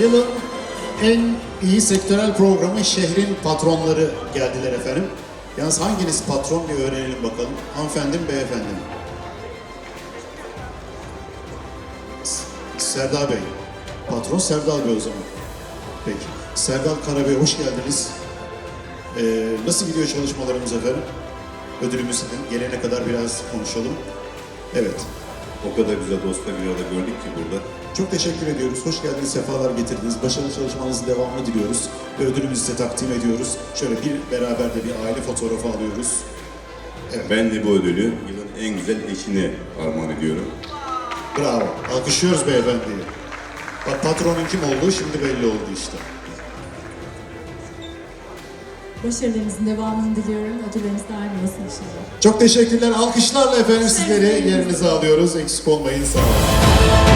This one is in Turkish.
Yılın en iyi sektörel programı şehrin patronları geldiler efendim. Yalnız hanginiz patron bir öğrenelim bakalım. Hanımefendi mi beyefendi mi? S- Serdar Bey. Patron Serdar Bey o zaman. Peki. Serdar Karabey hoş geldiniz. Ee, nasıl gidiyor çalışmalarımız efendim? Ödülümüz gelene kadar biraz konuşalım. Evet. O kadar güzel dostlar bir arada gördük ki burada. Çok teşekkür ediyoruz. Hoş geldiniz, sefalar getirdiniz. Başarılı çalışmanızın devamını diliyoruz. Ve ödülümüzü size takdim ediyoruz. Şöyle bir beraber de bir aile fotoğrafı alıyoruz. Ben de bu ödülü yılın en güzel eşine armağan ediyorum. Bravo. Alkışlıyoruz beyefendiyi. Bak patronun kim olduğu şimdi belli oldu işte. Başarılarınızın devamını diliyorum. Ödülleriniz daim olsun inşallah. Çok teşekkürler. Alkışlarla efendim sizleri yerinize alıyoruz. Eksik olmayın. Sağ olun.